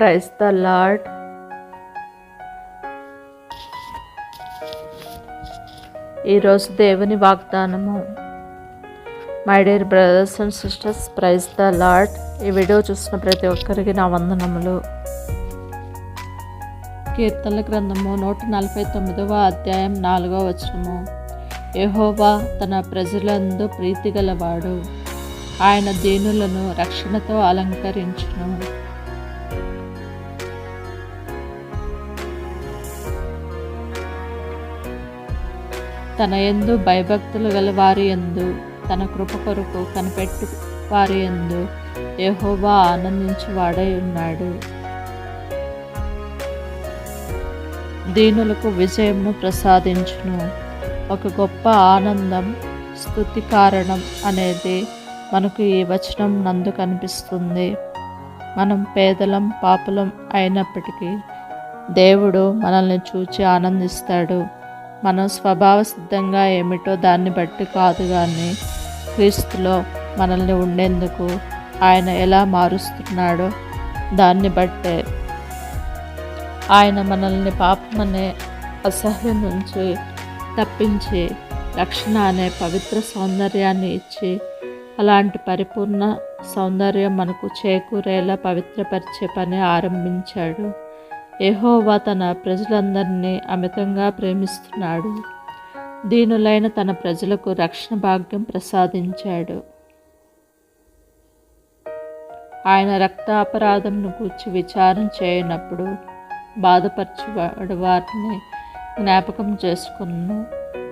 Praise the lord ఈరోజు దేవుని వాగ్దానము. My dear brothers and sisters praise the Lord ఈ వీడియో చూసిన ప్రతి ఒక్కరికి నా వందనములు. కీర్తనల గ్రంథము నూట నలభై తొమ్మిదవ అధ్యాయం నాలుగవ వచనము. యహోవా తన ప్రజలందు ప్రీతి గలవాడు ఆయన దీనులను రక్షణతో అలంకరించును. తన ఎందు భయభక్తులు గల వారి యందు తన కృప కొరకు కనిపెట్టు వారి యందు యహోవా ఆనందించి వాడై ఉన్నాడు. దీనులకు విజయమును ప్రసాదించును. ఒక గొప్ప ఆనందం స్థుతి కారణం అనేది మనకు ఈ వచనం నందు కనిపిస్తుంది. మనం పేదలం పాపులం అయినప్పటికీ దేవుడు మనల్ని చూచి ఆనందిస్తాడు. మనం స్వభావ సిద్ధంగా ఏమిటో దాన్ని బట్టి కాదు కానీ క్రీస్తులో మనల్ని ఉండేందుకు ఆయన ఎలా మారుస్తున్నాడో దాన్ని బట్టే ఆయన మనల్ని పాపమనే అసహ్యం నుంచి తప్పించి రక్షణ అనే పవిత్ర సౌందర్యాన్ని ఇచ్చి అలాంటి పరిపూర్ణ సౌందర్యం మనకు చేకూరేలా పవిత్రపరిచే పని ఆరంభించాడు. ఎహోవా తన ప్రజలందరినీ అమితంగా ప్రేమిస్తున్నాడు. దీనులైన తన ప్రజలకు రక్షణ భాగ్యం ప్రసాదించాడు. ఆయన రక్త అపరాధంను గూర్చి విచారం చేయనప్పుడు బాధపరచబడి వారిని జ్ఞాపకం చేసుకును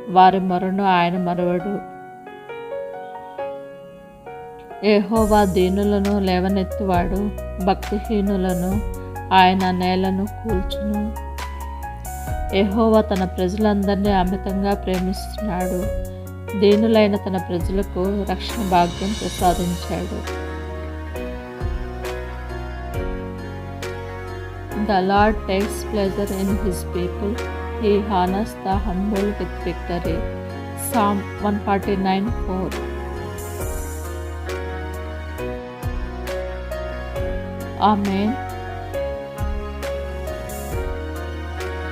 వారి మొరను ఆయన మరవడు. ఏహోవా దీనులను లేవనెత్తువాడు భక్తిహీనులను ఆయన నేలను కూల్చును. ఎహోవా తన ప్రజలందరినీ అమితంగా ప్రేమిస్తున్నాడు. దీనులైన తన ప్రజలకు రక్షణ భాగ్యం ప్రసాదించాడు. The Lord takes pleasure in his people he honours the humble with victory psalm one forty nine four ఆమె